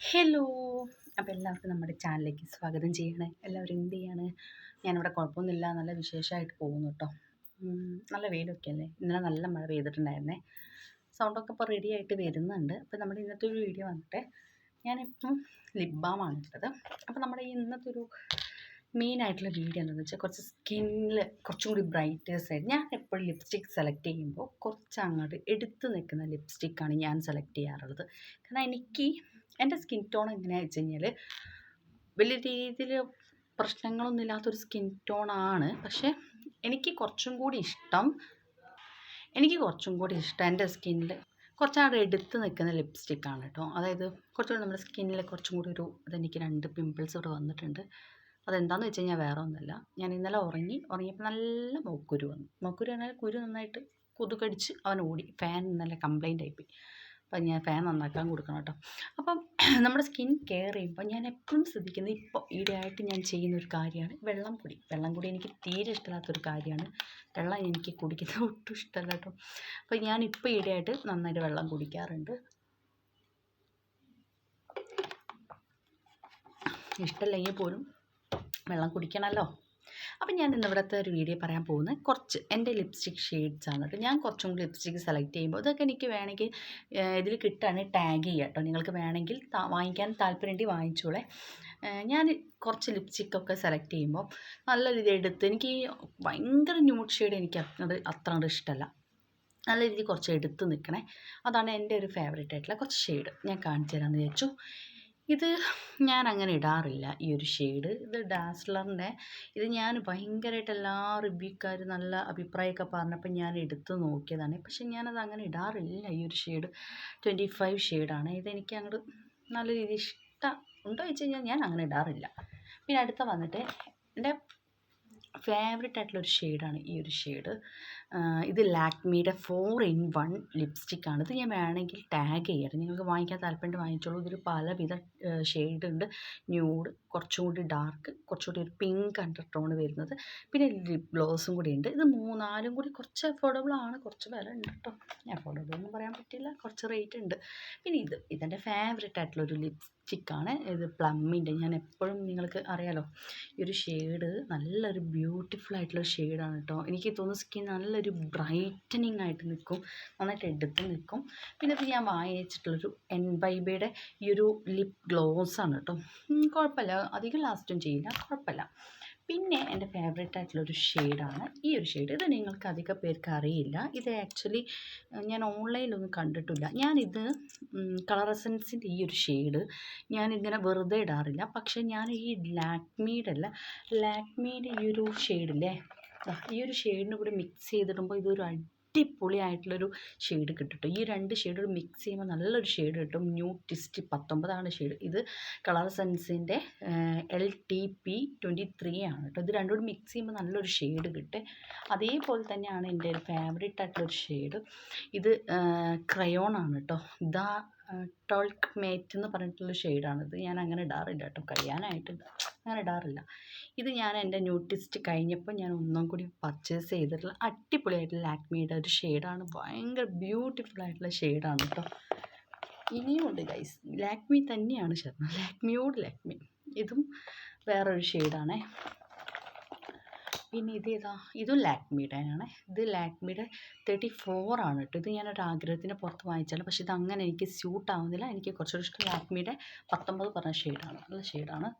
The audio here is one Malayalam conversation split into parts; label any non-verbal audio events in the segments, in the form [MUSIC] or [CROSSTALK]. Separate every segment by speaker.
Speaker 1: ഹലോ അപ്പോൾ എല്ലാവർക്കും നമ്മുടെ ചാനലിലേക്ക് സ്വാഗതം ചെയ്യണേ. എല്ലാവരും എന്ത് ചെയ്യാണ്? ഞാനിവിടെ കുഴപ്പമൊന്നുമില്ല. നല്ല വിശേഷമായിട്ട് പോകുന്നു കേട്ടോ. നല്ല വെയിലൊക്കെ അല്ലേ? ഇന്നലെ നല്ല മഴ പെയ്തിട്ടുണ്ടായിരുന്നേ. സൗണ്ടൊക്കെ ഇപ്പോൾ റെഡി ആയിട്ട് വരുന്നുണ്ട്. അപ്പോൾ നമ്മുടെ ഇന്നത്തെ ഒരു വീഡിയോ വന്നിട്ട് ഞാനിപ്പം ലിപ് ബാമാണ് ഇട്ടത് അപ്പോൾ നമ്മുടെ ഇന്നത്തെ ഒരു മെയിനായിട്ടുള്ള വീഡിയോ എന്താണെന്ന് വെച്ചാൽ കുറച്ച് സ്കിന്നിൽ കുറച്ചും കൂടി ബ്രൈറ്റേഴ്സ് ആയിട്ട് ഞാൻ എപ്പോഴും ലിപ്സ്റ്റിക് സെലക്ട് ചെയ്യുമ്പോൾ കുറച്ച് അങ്ങോട്ട് എടുത്ത് നിൽക്കുന്ന ലിപ്സ്റ്റിക്കാണ് ഞാൻ സെലക്ട് ചെയ്യാറുള്ളത്. കാരണം എനിക്ക് എന്റെ സ്കിൻ ടോൺ എങ്ങനെയാണെന്ന് വെച്ച് കഴിഞ്ഞാൽ വലിയ രീതിയിൽ പ്രശ്നങ്ങളൊന്നും ഇല്ലാത്തൊരു സ്കിൻ ടോണാണ് പക്ഷേ എനിക്ക് കുറച്ചും കൂടി ഇഷ്ടം എനിക്ക് കുറച്ചും കൂടി ഇഷ്ടം എന്റെ സ്കിന്നിൽ കുറച്ചാട് എടുത്ത് നിൽക്കുന്ന ലിപ്സ്റ്റിക്കാണ് കേട്ടോ. അതായത് കുറച്ചുകൂടി നമ്മുടെ സ്കിന്നിൽ കുറച്ചും കൂടി ഒരു അതെനിക്ക് രണ്ട് പിമ്പിൾസ് ഇവിടെ വന്നിട്ടുണ്ട്. അതെന്താണെന്ന് വെച്ച് കഴിഞ്ഞാൽ വേറെ ഒന്നുമല്ല ഞാൻ ഇന്നലെ ഉറങ്ങി ഉറങ്ങിയപ്പോൾ നല്ല മൊക്കുരു വന്നു. മൊക്കുരു പറഞ്ഞാൽ കുരു നന്നായിട്ട് കൊതുകടിച്ച് അവൻ ഓടി ഫാൻ ഇന്നലെ കംപ്ലൈന്റ് ആയിപ്പോയി അപ്പം ഞാൻ ഫാൻ നന്നാക്കാൻ കൊടുക്കണം കേട്ടോ. അപ്പം നമ്മുടെ സ്കിൻ കെയർ ചെയ്യുമ്പോൾ ഞാൻ എപ്പോഴും ശ്രദ്ധിക്കുന്നത് ഇപ്പോൾ ഈടെയായിട്ട് ഞാൻ ചെയ്യുന്ന ഒരു കാര്യമാണ് വെള്ളം കുടി. വെള്ളം കുടി എനിക്ക് തീരെ ഇഷ്ടമില്ലാത്തൊരു കാര്യമാണ്. വെള്ളം എനിക്ക് കുടിക്കുന്നത് [LAUGHS] ഒട്ടും ഇഷ്ടമല്ല കേട്ടോ. അപ്പോൾ ഞാൻ ഇപ്പോൾ ഈടെയായിട്ട് നന്നായിട്ട് വെള്ളം കുടിക്കാറുണ്ട്. ഇഷ്ടമല്ലെങ്കിൽ പോലും വെള്ളം കുടിക്കണമല്ലോ. അപ്പം ഞാൻ ഇന്ന് ഇവിടുത്തെ ഒരു വീഡിയോ പറയാൻ പോകുന്നത് കുറച്ച് എന്റെ ലിപ്സ്റ്റിക് ഷെയ്ഡ്സ് ആണ്. കേട്ടോ ഞാൻ കുറച്ചും കൂടി ലിപ്സ്റ്റിക് സെലക്ട് ചെയ്യുമ്പോൾ ഇതൊക്കെ എനിക്ക് വേണമെങ്കിൽ ഇതിൽ കിട്ടുകയാണെങ്കിൽ ടാഗ് ചെയ്യുക കേട്ടോ. നിങ്ങൾക്ക് വേണമെങ്കിൽ വാങ്ങിക്കാൻ താല്പര്യമുണ്ടെങ്കിൽ വാങ്ങിച്ചോളെ. ഞാൻ കുറച്ച് ലിപ്സ്റ്റിക്കൊക്കെ സെലക്ട് ചെയ്യുമ്പോൾ നല്ല രീതി എടുത്ത് എനിക്ക് ഭയങ്കര ന്യൂഡ് ഷെയ്ഡ് എനിക്ക് അത് അത്ര ഇഷ്ടമല്ല. നല്ല രീതിയിൽ കുറച്ച് എടുത്ത് നിൽക്കണേ. അതാണ് എന്റെ ഒരു ഫേവറേറ്റ് ആയിട്ടുള്ള കുറച്ച് ഷെയ്ഡ് ഞാൻ കാണിച്ചു തരാമെന്ന് വിചാരിച്ചു. ഇത് ഞാൻ അങ്ങനെ ഇടാറില്ല ഈ ഒരു ഷെയ്ഡ് ഇത് ഡാസ്ലറിന്റെ ഇത് ഞാൻ ഭയങ്കരമായിട്ട് എല്ലാ റിവ്യൂക്കാരും നല്ല അഭിപ്രായമൊക്കെ പറഞ്ഞപ്പോൾ ഞാൻ എടുത്ത് നോക്കിയതാണ്. പക്ഷെ ഞാനത് അങ്ങനെ ഇടാറില്ല ഈ ഒരു ഷെയ്ഡ് ട്വന്റി ഫൈവ് ഷെയ്ഡാണ് ഇതെനിക്ക് അങ്ങോട്ട് നല്ല രീതിയിൽ ഇഷ്ടം ഉണ്ടോ ചോദിച്ചു കഴിഞ്ഞാൽ ഞാൻ അങ്ങനെ ഇടാറില്ല. പിന്നെ അടുത്ത വന്നിട്ട് എന്റെ ഫേവററ്റ് ആയിട്ടുള്ള ഒരു ഷെയ്ഡാണ് ഈ ഒരു ഷെയ്ഡ് ഇത് ലാക്മിയുടെ ഫോർ ഇൻ വൺ ലിപ്സ്റ്റിക്കാണ് ഇത് ഞാൻ വേണമെങ്കിൽ ടാഗ് ചെയ്യാറ് നിങ്ങൾക്ക് വാങ്ങിക്കാൻ താല്പര്യം വാങ്ങിച്ചോളൂ. ഇതിൽ പലവിധ ഷെയ്ഡ് ഉണ്ട്. ന്യൂഡ് കുറച്ചും കൂടി ഡാർക്ക് കുറച്ചുകൂടി ഒരു പിങ്ക് അണ്ടർ ടോൺ വരുന്നത്. പിന്നെ ലിപ് ഗ്ലോസും കൂടി ഉണ്ട്. ഇത് മൂന്നാലും കൂടി കുറച്ച് അഫോർഡബിൾ ആണ്. കുറച്ച് വില ഉണ്ട് കേട്ടോ പറ്റില്ല കുറച്ച് റേറ്റ് ഉണ്ട്. പിന്നെ ഇത് ഇതെന്റെ ഫേവറേറ്റ് ആയിട്ടുള്ള ഒരു ലിപ്സ്റ്റിക്കാണ് ഇത് പ്ലമ്മിന്റെ ഞാൻ എപ്പോഴും നിങ്ങൾക്ക് അറിയാലോ ഈ ഒരു ഷെയ്ഡ് നല്ലൊരു ബ്യൂട്ടിഫുൾ ആയിട്ടുള്ള ഷെയ്ഡാണ് കേട്ടോ എനിക്ക് തോന്നുന്നു സ്കിൻ നല്ലൊരു ബ്രൈറ്റനിങ് ആയിട്ട് നിൽക്കും നന്നായിട്ട് എടുത്ത് നിൽക്കും. പിന്നെ ഇത് ഞാൻ വാങ്ങിച്ചിട്ടുള്ളൊരു എൻ ബൈബയുടെ ഈ ഒരു ലിപ് ഗ്ലോസ് ആണ് കേട്ടോ കുഴപ്പമില്ല. അധികം ലാസ്റ്റും ചെയ്യില്ല. കുഴപ്പമില്ല. പിന്നെ എന്റെ ഫേവറേറ്റ് ആയിട്ടുള്ളൊരു ഷെയ്ഡാണ് ഈ ഒരു ഷെയ്ഡ് ഇത് നിങ്ങൾക്ക് അധികം പേർക്ക് അറിയില്ല. ഇത് ആക്ച്വലി ഞാൻ ഓൺലൈനിലൊന്നും കണ്ടിട്ടില്ല. ഞാനിത് കളർ എസൻസിന്റെ ഈ ഒരു ഷെയ്ഡ് ഞാനിങ്ങനെ വെറുതെ ഇടാറില്ല. പക്ഷേ ഞാൻ ഈ ലാക്മീഡ് അല്ല ലാക്മീഡ് ഈ ഒരു ഷെയ്ഡില്ലേ ഈ ഒരു ഷെയ്ഡിന് കൂടി മിക്സ് ചെയ്തിടുമ്പോൾ ഇതൊരു അടിപൊളിയായിട്ടുള്ളൊരു ഷെയ്ഡ് കിട്ടും ഈ രണ്ട് ഷെയ്ഡ് മിക്സ് ചെയ്യുമ്പോൾ നല്ലൊരു ഷെയ്ഡ് കിട്ടും. ന്യൂ ടിസ്റ്റ് പത്തൊമ്പതാണ് ഷെയ്ഡ് ഇത് colour സെൻസിന്റെ L T P twenty three ആണ് കേട്ടോ. ഇത് രണ്ടും കൂടി മിക്സ് ചെയ്യുമ്പോൾ നല്ലൊരു ഷെയ്ഡ് കിട്ടും. അതേപോലെ തന്നെയാണ് എന്റെ ഒരു ഫേവറേറ്റ് ആയിട്ടുള്ളൊരു ഷെയ്ഡ് ഇത് ക്രയോൺ ആണ് കേട്ടോ. ഇതാ ടോൾക്ക് മേറ്റ് എന്ന് പറഞ്ഞിട്ടുള്ള ഷെയ്ഡാണിത് ഞാൻ അങ്ങനെ ഇടാറില്ല കേട്ടോ. കഴിയാനായിട്ട് അങ്ങനെ ഇടാറില്ല. ഇത് ഞാൻ എന്റെ ന്യൂട്ടിസ്റ്റ് കഴിഞ്ഞപ്പോൾ ഞാൻ ഒന്നും കൂടി പർച്ചേസ് ചെയ്തിട്ടുള്ള അടിപൊളിയായിട്ടുള്ള ലാക്മിയുടെ ഒരു ഷെയ്ഡാണ് ഭയങ്കര ബ്യൂട്ടിഫുൾ ആയിട്ടുള്ള ഷെയ്ഡാണ് കേട്ടോ ഇനിയും ഉണ്ട് ഗൈസ് ലാക്മി തന്നെയാണ് ചേർന്നത് ലാക്മിയോട് ലാക്മി ഇതും വേറൊരു ഷെയ്ഡാണേ പിന്നെ ഇത് ഏതാ? ഇതും ലാക്മിയുടെ ആണ്. ഇത് ലാക്മിയുടെ തേർട്ടി ഫോർ ആണ് കേട്ടോ ഇത് ഞാനൊരു ആഗ്രഹത്തിന് പുറത്ത് വാങ്ങിച്ചാലും പക്ഷേ ഇത് അങ്ങനെ എനിക്ക് സ്യൂട്ട് ആവുന്നില്ല. എനിക്ക് കുറച്ചുകൂടി ഇഷ്ടം ലാക്മിയുടെ പത്തൊമ്പത് പറഞ്ഞ ഷെയ്ഡാണ് നല്ല ഷെയ്ഡാണ്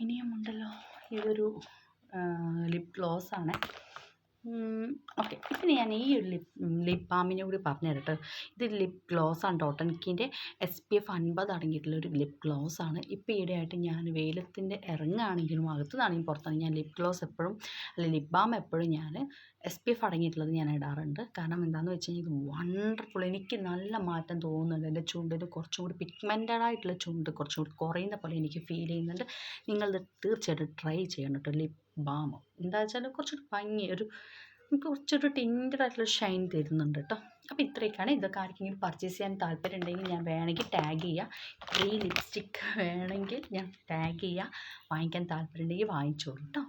Speaker 1: ഇനിയും ഉണ്ടല്ലോ. ഇതൊരു ലിപ് ഗ്ലോസ് ആണ്. ഓക്കെ ഇപ്പം ഞാൻ ഈ ഒരു ലിപ് ലിപ് ബാമിനെ കൂടി പറഞ്ഞു തരട്ടെ. ഇത് ലിപ് ഗ്ലോസ് ആണ് ടോട്ടൻകിന്റെ എസ് പി എഫ് അൻപത് അടങ്ങിയിട്ടുള്ള ഒരു ലിപ് ഗ്ലോസ് ആണ്. ഇപ്പോൾ ഈയിടെയായിട്ട് ഞാൻ വെയിലത്തിന്റെ ഇറങ്ങുകയാണെങ്കിലും അകത്തുനിന്നാണെങ്കിലും പുറത്താണെങ്കിലും ഞാൻ ലിപ് ഗ്ലോസ് എപ്പോഴും അല്ലെങ്കിൽ ലിപ് ബാം എപ്പോഴും ഞാൻ എസ് പി എഫ് അടങ്ങിയിട്ടുള്ളത് ഞാൻ ഇടാറുണ്ട്. കാരണം എന്താണെന്ന് വെച്ച് കഴിഞ്ഞാൽ ഇത് വണ്ടർഫുൾ എനിക്ക് നല്ല മാറ്റം തോന്നുന്നുണ്ട്. എന്റെ ചുണ്ടിന് കുറച്ചും കൂടി പിഗ്മെന്റഡ് ആയിട്ടുള്ള ചുണ്ട് കുറച്ചും കൂടി കുറയുന്ന പോലെ എനിക്ക് ഫീൽ ചെയ്യുന്നുണ്ട്. നിങ്ങളിത് തീർച്ചയായിട്ടും ട്രൈ ചെയ്യണം കേട്ടോ. ലിപ് ബാം എന്താ വെച്ചാൽ കുറച്ചൊരു ഭംഗി ഒരു നമുക്ക് കുറച്ചൊരു ടിന്റഡ് ആയിട്ടുള്ള ഷൈൻ തരുന്നുണ്ട് കേട്ടോ. അപ്പോൾ ഇത്രയൊക്കെയാണ്. ഇതൊക്കെ ആർക്കെങ്കിലും പർച്ചേസ് ചെയ്യാൻ താല്പര്യം ഉണ്ടെങ്കിൽ ഞാൻ വേണമെങ്കിൽ ടാഗ് ചെയ്യുക ഈ ലിപ്സ്റ്റിക്ക് വേണമെങ്കിൽ ഞാൻ ടാഗ് ചെയ്യുക വാങ്ങിക്കാൻ താല്പര്യം ഉണ്ടെങ്കിൽ വാങ്ങിച്ചോളൂ കേട്ടോ.